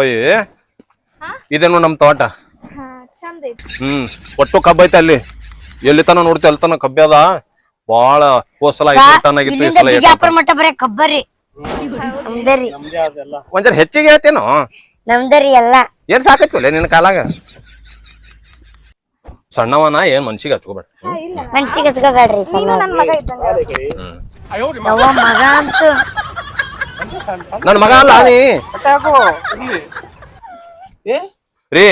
Pi. ಇದೇನು ನಮ್ ತೋಟ. ಹಾ ಚಂದ ಐತಿ. ಹ್ಮ್ ಒಟ್ಟು ಕಬ್ಬ ಐತೆ ಅಲ್ಲಿ. ಎಲ್ಲಿ ತನ ನೋಡ್ತಿ ಅಲ್ಲಿ ತನ ಕಬ್ಬಿ ಅದ. ಬಾಳ ಹೋಸಲ ಆಗಿತ್ತು ಈ ಸಲ ಬಿಜಾಪುರ ಮಟ್ಟ ಬರೇ ಕಬ್ಬರಿ ನಮ್ದರಿ ಒಂದ್ ಹೆಚ್ಚಿಗೆ ಹೇಳ್ತೇನೋ? ನಮ್ದರಿ ಎಲ್ಲ. ಏನ್ ಸಾಕೈತಿಲ್ಲ ನಿನ್ನ ಕಾಲಾಗ? ಸಣ್ಣವನ ಏನ್ ಮನ್ಸಿಗೆ ಹಚ್ಕೋಬೇಡ. ಮನ್ಸಿಗೆ ಹಚ್ಕೋಬೇಡ್ರಿ ನೀನು ನನ್ ಮಗ ಇದ್ದಂಗ. ಹ್ಮ್. ಮಗ ಅಂತೂ. ನನ್ ಮಗ ಅಲ್ಲ ನೀ. ರೀ.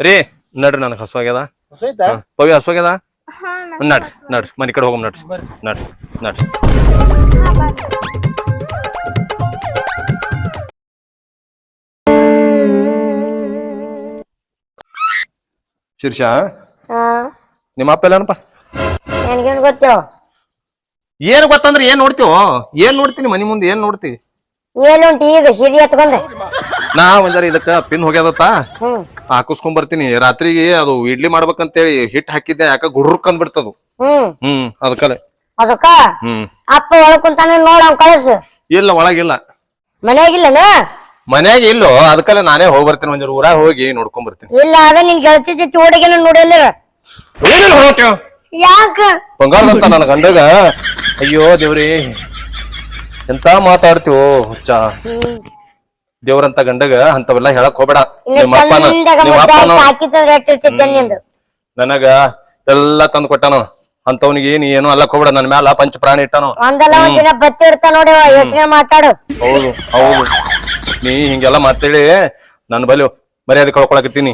ರೀ. ನಡ್ರಿ ನನಗ್ ಹಸುವಾಗ್ಯದ. ಹೊಸೈತಾ ಪವಿ ಹಸುವಾಗ್ಯದ? ಹಾ ನಡ್ರಿ ನಡ್ರಿ. ಮನೆ ಕಡೆ ಹೋಗಮ್ ನಡ್ರಿ. ನಡ್ರಿ ನಡ್ರಿ. ಶೀರ್ಷ ಹಾ. ನಿಮ್ಮ ಅಪ್ಪ ಎಲ್ಲನಪ್ಪ? ನನ್ಗೇನ್ ಗೊತ್ತು? ಏನ್ ಗೊತ್ತಂದ್ರೆ ಏನ್ ನೋಡ್ತೀವೋ? ಏನ್ ನೋಡ್ತೀನಿ ಮನಿ ಮುಂದೆ ಏನ್ ನೋಡ್ತಿ? ಏನುಂಟು ಈಗ? ಸಿರಿ ಎತ್ಕೊಂಡ ನಾ ಒಂದರ ಇದಕ್ಕ ಪಿನ್ ಹೋಗ್ಯದತ್ತ? ಹ್ಮ್. ಹಾಕಿಸ್ಕೊಂಡ್ ಬರ್ತೀನಿ. ರಾತ್ರಿಗೆ ಅದು ಇಡ್ಲಿ ಮಾಡ್ಬೇಕಂತೇಳಿ ಹಿಟ್ ಹಾಕಿದ್ದೆ ಯಾಕ ಗುಡ್ರಕ್ ಅಂದ್ಬಿಡ್ತದು. ಹ್ಮ್. ಹ್ಮ್ ಅದಕ್ಕಲೆ. ಅದಕ್ಕ? ಹ್ಮ್. ಅಪ್ಪ ಒಳಗ್ ಕುಂತಾನ ನೋಡ ಅವ್ನ್ ಕಳ್ಸು. ಇಲ್ಲ ಒಳಗಿಲ್ಲ. ಮನ್ಯಾಗಿಲ್ಲನ? ಮನ್ಯಾಗ ಇಲ್ಲೋ ಅದಕ್ಕಲ್ಲ ನಾನೇ ಹೋಗಿ ಬರ್ತೀನಿ. ಒಂದ್ ಊರಾಗ ಹೋಗಿ ನೋಡ್ಕೊಂಡ್ ಬರ್ತೀನಿ. ಇಲ್ಲ ಅದ ನಿನ್ ಗೆಳತಿ ಜೊತೆ ಓಡಿಗೆ ನೋಡಿಲ್ಲ. ಏನಿಲ್ಲ ಹೊರಟ್ಯೋ. ಯಾಕ? ಬಂಗಾರದಂತ ನನ್ನ ಗಂಡಗ. ಅಯ್ಯೋ ದೇವ್ರಿ ಎಂತ ಮಾತಾಡ್ತೀವೋ ಹುಚ್ಚ. ದೇವ್ರಂತ ಗಂಡಗ ಅಂತವೆಲ್ಲ ಹೇಳಕ್ ಹೋಗ್ಬೇಡ. ಇನ್ನು ನಿಮ್ಮ ಅಪ್ಪನ ಚಂದಾಗ ನಿಮ್ಮ ಅಪ್ಪನ ನಿಂದು? ನನಗ ಎಲ್ಲಾ ತಂದು ಕೊಟ್ಟನ. ಅಂತವನಿಗೆ ನೀ ಏನು ಅಲ್ಲ ಹೋಗ್ಬೇಡ. ನನ್ ಮ್ಯಾಲ ಪಂಚ ಪ್ರಾಣಿ ಇಟ್ಟಾನು. ಒಂದಲ್ಲ ನೋಡಿ ಯೋಚನೆ ಮಾತಾಡು. ಹೌದು ಹೌದು. ನೀ ಹಿಂಗೆಲ್ಲ ಮಾತಾಡಿ ನನ್ನ ಬಲಿ ಮರ್ಯಾದೆ ಕಳ್ಕೊಳಕತ್ತೀನಿ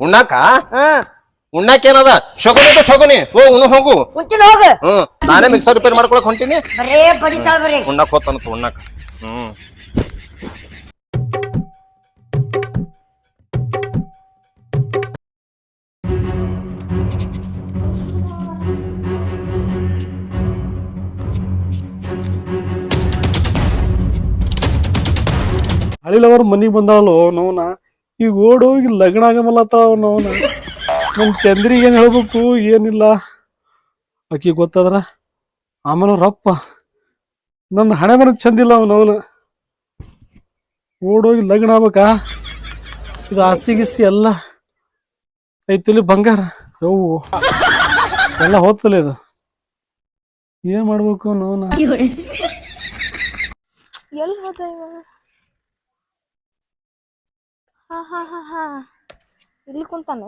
ಉಣ್ಣಾಕ ಹ್ಮ್ ಉಣ್ಣಾಕ ಏನದ? ಶಗುನಿ ಓ ಉಣ್ಣು ಹೋಗು. ಹೋಗು. ಹ್ಮ್. ನಾನೇ ಮಿಕ್ಸರ್ ರಿಪೇರ್ ಮಾಡ್ಕೊಳಕ್ ಹೊಂಟೀನಿ. ಬರೇ ಬಡಿತಾಳ ಬರೀ. ಉಣ್ಣಾಕ್ ಹೋತಾನಂತ ಉಣ್ಣಾಕ. ಹ್ಮ್. ಹಳಿಲವರು ಮನೆಗೆ ಬಂದಾಳು ನೋವನ? ಈಗ ಓಡೋಗಿ ಲಗ್ನ ಆಗಮಲ್ಲತ್ತಾವ ನೋವನ? ನಮ್ ಚಂದ್ರಿಗೆ ಏನು ಹೇಳ್ಬೇಕು? ಏನಿಲ್ಲ. ಆಕಿ ಗೊತ್ತಾದ್ರ? ಆಮೇಲೆ ರಪ್ಪ ನನ್ನ ಹಣೆ ಬರ ಚಂದಿಲ್ಲ ಅವನವನ ಓಡೋಗಿ ಲಗ್ನ ಆಗ್ಬೇಕಾ? ಇದು ಆಸ್ತಿ ಗಿಸ್ತಿ ಎಲ್ಲ. ಐತಿಲಿ ಬಂಗಾರ. ಯೋ ಎಲ್ಲ ಹೋತಲ್ಲ ಇದು. ಏನ್ ಮಾಡ್ಬೇಕು ನೋನ ಹೋದ ಹಾ ಹಾ ಹಾ ಇಲ್ಲಿ ಕುಂತಾನ?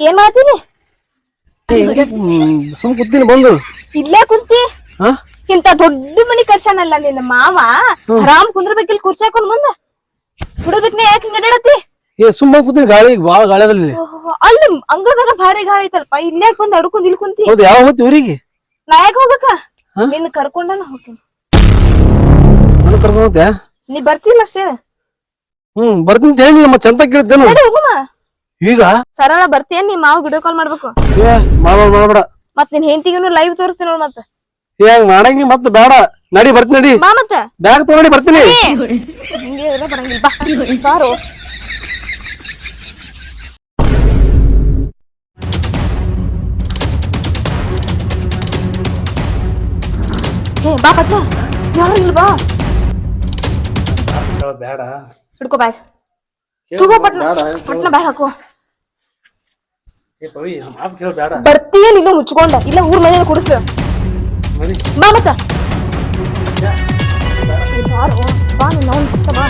ಏನ್ ಮಾಡ್ತೀನಿ ಸುಮ್ ಕುತ್ತೀನಿ ಬಂದು. ಇಲ್ಲೇ ಕುಂತಿ. ಹಾ? ಇಂತ ದೊಡ್ಡ ಮನಿ ಕಟ್ಸಾನಲ್ಲ ನಿನ್ನ ಮಾವ? ಆರಾಮ್ ಕುಂದ್ರಬೇಕಿಲ್ ಕುರ್ಚಿ ಹಾಕೊಂಡ್ ಮುಂದ? ಹುಡುಗ್ಬೇಕ್ನೆ ಯಾಕೆ ಹಿಂಗ ನಡತಿ ಏ ಸುಮ್ಮ ಕೂತೀನಿ ಗಾಳಿ ಬಾಳ ಗಾಳಿಯಲ್ಲಿ ಅಲ್ಲಿ. ಅಂಗಳದಾಗ ಭಾರಿ ಗಾಳಿ ಐತಲ್ಪ ಇಲ್ಲೇ ಬಂದ್ ಅಡ್ಕೊಂಡ್ ಇಲ್ಲಿ ಕುಂತಿ? ಹೌದು ಯಾವ ಹೋಗ್ತಿ ಊರಿಗೆ? ನಾ ಯಾಕೆ ಹೋಗ್ಬೇಕ? ನಿನ್ನ ಕರ್ಕೊಂಡನ ಹೋಗ್ತೀನಿ. ನಾನು ಕರ್ಕೊಂಡು ಹೋಗ್ತೆ ನೀ ಬರ್ತಿಲ್ಲ ಅಷ್ಟೇ? ಹ್ಮ್ ಬರ್ತೀನಿ ಅಂತ ಹೇಳಿ ನಮ್ಮ ಚಂತ ಕೇಳಿದ್ದೇನು ನಡಿ. ಹೋಗುಮ. ಈಗ? ಸರಳ ಬರ್ತೀಯ? ನೀ ಮಾವ ವಿಡಿಯೋ ಕಾಲ್ ಮಾಡ್ಬೇಕು. ಏ ಮಾಡ್ಬೇಡ ಮಾಡ್ಬೇಡ ಮತ್ ನಿನ್ ಹೆಂಡತಿಗೂ ಲೈವ್ ತೋರಿಸ್ತೀನಿ ನೋಡ್ ಮತ್ತ. ಏ ಮಾಡಂಗಿ ಮತ್ತೆ ಬೇಡ. ನಡಿ ಬರ್ತೀನಿ ನಡಿ. ಬಾ ಮತ್ತ. ಬ್ಯಾಗ್ ತಗೊಂಡಿ ಬರ್ತೀನಿ. ಹಿಂಗೆ ಇದ್ರೆ ಬರಂಗಿಲ್ಲ. ಬಾ ಬಾರೋ. ಹೇ ಬಾ ಪಟ್ನ ಯಾರು ಇಲ್ಲ ಬಾ? ಬೇಡ. ಹಿಡ್ಕೋ ಬ್ಯಾಗ್ ತಗೋ ಪಟ್ನ ಪಟ್ನ ಬ್ಯಾಗ್ ಹಾಕೋ. ಬರ್ತೀಯ ನೀನು ಮುಚ್ಕೊಂಡ ಇಲ್ಲ ಊರ್ ಮನೆಯಲ್ಲಿ ಕುಡಿಸ್ಲ ಬಾ ಮತ್ತ. ಬಾ ನೀನು ಬಾ.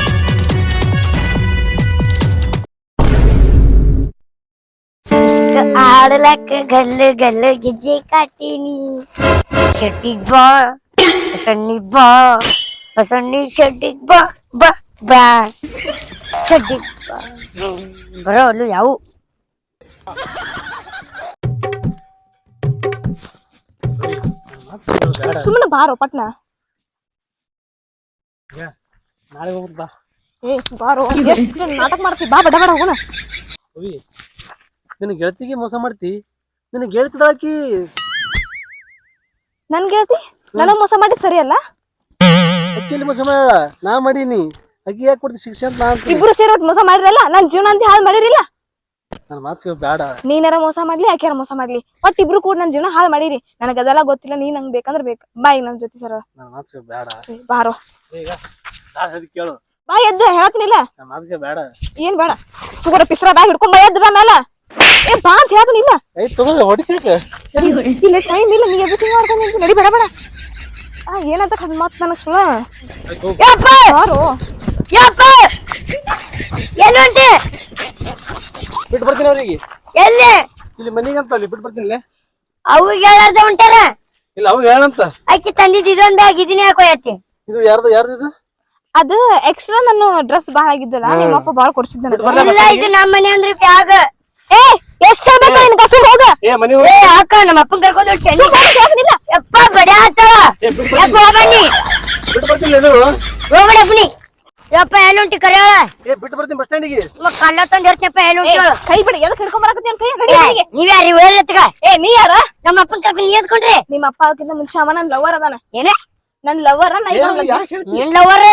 ಆಡಲಕ್ಕ ಗಲ್ಲು ಗಲ್ಲು ಗೆಜ್ಜೆ ಕಾಟೀನಿ. ಶೆಟ್ಟಿಗ್ ಬಾ ಸಣ್ಣಿ ಬಾ ಸಣ್ಣಿ ಶೆಟ್ಟಿಗ್ ಬಾ ಬಾ. ಬಾ. ಬರೋ ಅಲ್ಲೂ ಯಾವು? ಸುಮ್ಮನೆ ಬಾರೋ ಪಟ್ನ. ನಾಳೆ ಹೋಗ್ಬಿಟ್ಟು ಬಾ. ಏ ಬಾರೋ ಎಷ್ಟು ನಾಟಕ ಮಾಡ್ತಿ? ಬಾ ಬಡ ಬಡ ಹೋಗೋಣ. ಪವಿ ನಿನ್ನ ಗೆಳತಿಗೆ ಮೋಸ ಮಾಡ್ತಿ? ನಿನ್ನ ಗೆಳತಿದಾಕಿ ನನ್ ಗೆಳತಿ? ನನಗ್ ಮೋಸ ಮಾಡಿ ಸರಿ ಅಲ್ಲ ಅಕ್ಕಿಲಿ ಮೋಸ ಮಾಡ ನಾ ಮಾಡೀನಿ. ಅಕ್ಕಿ ಯಾಕೆ ಕೊಡ್ತಿ? ಶಿಕ್ಷೆ ಅಂತ ನಾ ಇಬ್ರು ಸೇರಿ ಒಟ್ಟು ಮೋಸ ಮಾಡಿರಲ್ಲ ನನ್ ಜೀವನ ಅಂತ ಹಾಳು ಮಾಡಿರಿಲ್ಲ? ನನ್ ಮಾತು ಬೇಡ ನೀನಾರ ಮೋಸ ಮಾಡ್ಲಿ ಆಕ್ಯಾರ ಮೋಸ ಮಾಡ್ಲಿ? ಒಟ್ಟು ಇಬ್ರು ಕೂಡ ನನ್ ಜೀವನ ಹಾಳು ಮಾಡಿರಿ. ನನಗೆ ಅದೆಲ್ಲ ಗೊತ್ತಿಲ್ಲ ನೀ ನಂಗೆ ಬೇಕಂದ್ರೆ ಬೇಕು. ಬಾಯ್ ನನ್ ಜೊತೆ ಸರ. ನನ್ ಮಾತು ಬೇಡ ಬಾರೋ. ಈಗ ನಾನ್ ಕೇಳು. ಬಾಯ್ ಎದ್ದು ಹೇಳತ್ನಿಲ್ಲ? ನನ್ ಮಾತು ಬೇಡ ಏನ್ ಬೇಡ. ತಗೋರ ಪಿಸ್ರ ಬಾಯ್ ಹಿಡ್ಕೊಂಡ್ ಬಾ ಎದ್ದು ಬಾ ಮೇಲ ಏ ಬಾ ಅಂತ ಹೇಳ್ತನಿಲ್ಲ? ಐತ್ ತಗೋ ಹೊಡಿತೇಕ. ಇಲ್ಲ ಟೈಮ್ ಇಲ್ಲ ನೀ ಎದಕ್ಕೆ ಮಾಡ್ಕೊಂಡು ನಿಂತು? ನಡಿ ಬೇಡ ಬೇಡ. ಆ ಏನಂತ ಕಣ್ ಮಾತು ನನಗೆ ಸುಳ ಯಪ್ಪ! ಬಾರೋ. ಯಪ್ಪ ಎಲ್ಲಿ ಹೊಂಟಿ ಬಿಟ್ಟು ಬರ್ತೀನಿ ಅವ್ರಿಗೆ. ಎಲ್ಲಿ? ಇಲ್ಲಿ ಮನಿಗಂತ ಅಲ್ಲಿ ಬಿಟ್ಟು ಬರ್ತೀನಿ ಇಲ್ಲೇ. ಅವಾಗ ಹೇಳಾರ್ದ ಹೊಂಟಾರ ಇಲ್ಲ ಅವಾಗ ಹೇಳಂತ ಅಕ್ಕಿ ತಂದಿದ್ದು ಇದೊಂದು ಆಗಿದ್ದೀನಿ ಹಾಕೋಯತ್ತಿ ಇದು ಯಾರ್ದು ಯಾರ್ದು ಇದು? ಅದು ಎಕ್ಸ್ಟ್ರಾ ನನ್ನ ಡ್ರೆಸ್ ಬಾಳ ಆಗಿದ್ದಲ್ಲ ನಿಮ್ಮಪ್ಪ ಬಾಳ ಕೊಡ್ಸಿದ್ದ ನನಗೆ. ಇಲ್ಲ ಇದು ನಮ್ಮ ಮನೆ ಅಂದ್ರೆ ಬ್ಯಾಗ್. ಏ ಎಷ್ಟ್ ಹೇಳ್ಬೇಕ ನಿನ್ ಕಸು ಹೋಗ. ಏ ಮನಿ ಏ ಅಕ್ಕ ನಮ್ಮ ಅಪ್ಪನ್ ಕರ್ಕೊಂಡು ಹೊಂಟೇನಿ. ಹೇಳ್ತಿಲ್ಲ ಯಪ್ಪ ಬಡ ಆತವ. ಯಪ್ಪ ಹೋಗಣ್ಣಿ ಬಿಟ್ಟು ಬರ್ತೀನಿ ಇದು. ಹೋಗ್ಬೇಡ ಬನ್ನಿ. ಯಪ್ಪ ಎಲ್ಲಿ ಹೊಂಟಿ ಕರೆಯಾಳ ಏ ಬಿಟ್ಟು ಬರ್ತೀನಿ ಬಸ್ ಸ್ಟ್ಯಾಂಡಿಗೆ. ಕಲ್ಲ ತಂದ್ ಇರ್ತಪ್ಪ ಎಲ್ಲಿ ಹೇಳು. ಕೈ ಬಿಡಿ ಎಲ್ಲಿ ಬರಕತ್ತಿ ಅಂತ ಕೈ ಏ, ಮನೆಗೆ. ನೀವ್ ಯಾರು ಹೇಳತ್ಗ ಏ ನೀ ಯಾರ? ನಮ್ಮ ಅಪ್ಪನ್ ಕರ್ಕೊಂಡು ನೀ ಎದ್ಕೊಂಡ್ರಿ ನಿಮ್ಮ ಅಪ್ಪ ಅದಕ್ಕಿಂತ ಮುಂಚೆ ಅವ ನನ್ ಲವರ್ ಅದಾನ. ಏನೇ? ನನ್ ಲವರ್ ನಿನ್ ಲವರ್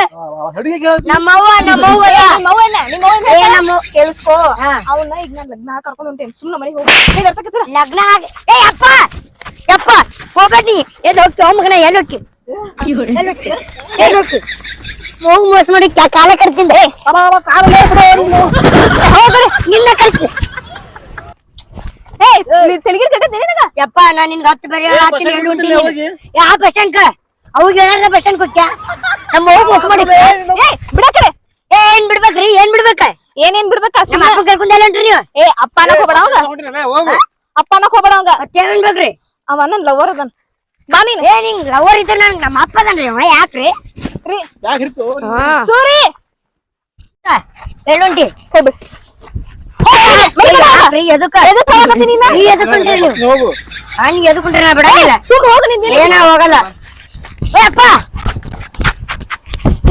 ನಮ್ಮವ್ವ ನಮ್ಮವ್ವ ಏ, ನಿಮ್ಮ ಅವ್ವ ಏನ? ನಿಮ್ಮ ಏ, ಕೇಳಿಸ್ಕೋ. ಹಾ. ಅವನ್ನ ಈಗ ನಾನು ಲಗ್ನ ಕರ್ಕೊಂಡ್ ಹೊಂಟೇನಿ. ಸುಮ್ನೆ ಮನೆಗೆ ಹೋಗಿ? ಲಗ್ನ ಆಗಿ ಏ ಅಪ್ಪ ಯಪ್ಪ! ಹೋಗ್ಬೇಡಿ ಎಲ್ಲಿ ಹೋಗ್ತಿ ಮಗನ ಎಲ್ಲಿ ಹೋಗ್ತಿ? ಎಲ್ಲಿ ಹೋಗ್ತಿ? ಎಲ್ಲಿ ಹೋಗ್ತಿ? ಹೋಗಿ ಮೋಸ ಮಾಡಿ ಕಾಲ ಕಡ್ತಿದ್ದೆ ನಿನ್ನ ಕಳ್ಸಿ ತೆಲಿಗೆ ಕಟ್ಟೈತಿ ನಿನಗ ಯಪ್ಪ ನಾನು ನಿನ್ಗೆ ಹತ್ತು ಬೇರೆ ಹಾಕ್ತೀನಿ ಹೊಂಟೀನಿ ಹೋಗಿ. ಯಾ ಬಸ್ ಸ್ಟ್ಯಾಂಡ್ ಅವಾಗ ಏನಾರ ಬಸ್ ಸ್ಟ್ಯಾಂಡ್ ಕೊಟ್ಟ ನಮ್ಮ ಹೋಗಿ ಮೋಸ ಮಾಡಿ. ಏ ಬಿಡ ಕಡೆ. ಏ ಏನ್ ಬಿಡ್ಬೇಕ್ರಿ ಏನ್ ಬಿಡ್ಬೇಕ? ಏನೇನ್ ಬಿಡ್ಬೇಕ ಅಷ್ಟು. ಅಪ್ಪ ಕರ್ಕೊಂಡ್ ಹೊಂಟ್ರಿ ನೀವು? ಏ ಅಪ್ಪ ಅನ್ನಕ್ ಹೋಗ್ಬೇಡ ಅವಾಗ ಹೊಂಟಿನಲ್ಲ, ಹೋಗು. ಅಪ್ಪ ಅನ್ನಕ್ ಹೋಗ್ಬೇಡ ಅವಂಗ ಮತ್ತೇನ್ ಬೇಕ್ರಿ? ಅವ ನನ್ ಲವರ್ ಅದನ್. ಬಾ ನೀನ್. ಏ ನಿಂಗ್ ಲವರ್ ಇದ್ರೆ ನನ್ಗೆ ನಮ್ಮ ಅಪ್ಪ ಅದನ್ರಿ ಅವ ಯಾಕ್ರಿ? ಸೂರಿ. ಎಲ್ಲುಂಟಿ ಹೋಗ್ಬಿಡ್ ಎದಕ್ಕ? ನೀನ? ನೀ ಹೋಗು. ನೀ ಬಿಡಂಗಿಲ್ಲ. ಸುಮ್ ಹೋಗ್ನಿಂದ ಏನ ಹೋಗಲ್ಲ. ಏ ಅಪ್ಪ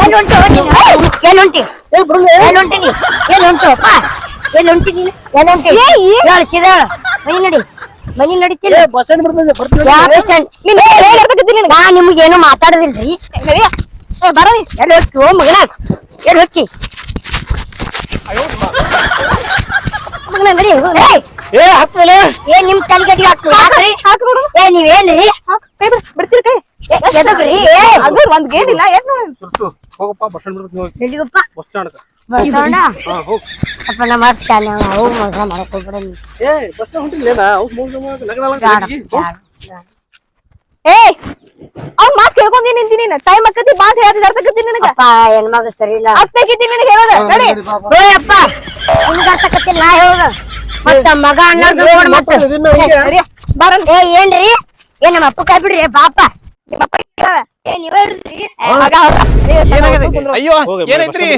ಎಲ್ಲಿ ಹೊಂಟು ಎಲ್ಲಿ ಹೊಂಟಿ ಎಲ್ಲಿ ಹೊಂಟಿ ನೀ ಎಲ್ಲಿ ಹೊಂಟು ಅಪ್ಪ ಎಲ್ಲಿ ಹೊಂಟಿ ನೀನು? ಎಲ್ಲಿ ಹೊಂಟಿ ಏ, ಏನ್? ಹೇಳು ಸೀದಾ? ಮನಿ ನಡಿ. ಮನಿ ನಡಿತಿಲ್ಲ. ಬಸ್ ಸ್ಟ್ಯಾಂಡ್ ಬರ್ತೀನಿ ಬರ್ತೀನಿ ಯಾವ ಬಸ್ ಸ್ಟ್ಯಾಂಡ್? ನಿನ್ ಹೇಗ್ ಅರ್ಥಾಕತ್ತಿ ನಿನಗ? ನಾ ನಿಮ್ಗೇನು ಮಾತಾಡೋದಿಲ್ರಿ? ನಡಿಯ. ಏ ಬರ ಎಲ್ಲಿ ಹೊಟ್ಟಿ ಓ ಮಗನ. ಎಲ್ಲಿ ಮಗನ ನಡಿ ಏಯ್ ಏ. ಹತ್ತಲೆ ಏ ನಿಮ್ ತಲೆಗಟ್ಟಿಗೆ ಹಾಕ್ತೀವಿ ಯಾಕ್ರಿ ಹಾಕ್ ಏ ನೀವೇನ್ರಿ ಕೈ ಬಿಡು ಬಿಡ್ತೀರಿ ಕೈ. ಏ, ಅದ್ರ ಒಂದ್ ಗೇನ್ ಇಲ್ಲ ಏನ್ ನೋಡಿ? ಸುರ್ಸು ಹೋಗಪ್ಪ ಬಸ್ ಸ್ಟ್ಯಾಂಡ್ ಬಿಡ್ಬೇಕು ಹೋಗಿ ಎಲ್ಲಿಗಪ್ಪ? ಬಸ್ ಸ್ಟ್ಯಾಂಡ್ ಬರ್ತಾವಣ್ಣ ಹಾ ಹೋಗ್. ಅಪ್ಪ ನಮ್ಮ ಅಪ್ಪ ಶಾಲೆ ಅವು ಮಗ ಮಾಡಕ್ ಹೋಗ್ಬಿಡ ಏ ಬಸ್ ಸ್ಟ್ಯಾಂಡ್ ಹೊಂಟಿಲ್ಲೇನಾ ಅವ್ರು ಮೂರು ಜನ ಲಗ್ನ ಬ್ಯಾಡ, ಅವ್ನ್ ಮಾತ್ ಕೇಳ್ಕೊಂಡಿ ನಿಂತೀನಿ? ಟೈಮ್ ಆಕತಿ ಬಾ ಅಂತ ಹೇಳ್ತಿದ್ ಅರ್ಥಕತ್ತಿ ನಿನಗ? ಅಪ್ಪ ಹೆಣ್ಮಗ ಸರಿ ಇಲ್ಲ. ಅತ್ತಕಿತ್ತಿ ನಿನಗೆ ಹೇಳೋದ ನಡಿ ಅರ್ಥಕತ್ತಿಲ್ಲ ನಾ ಹೇಳೋದು. ಮತ್ತ ಮಗ ಅಣ್ಣ ನೋಡ್ ಮತ್ತ. ನಡಿಯ ಏ ಏನ್ರಿ? ಏ ನಮ್ಮ ಅಪ್ಪ ಕೈ ಬಿಡ್ರಿ. ಬಾಪ ನಿಮ್ಮಪ್ಪ ಕೇಳಾರ. ಏ ನೀವ್ ಮಗ ಅಯ್ಯೋ ಏನೈತ್ರಿ?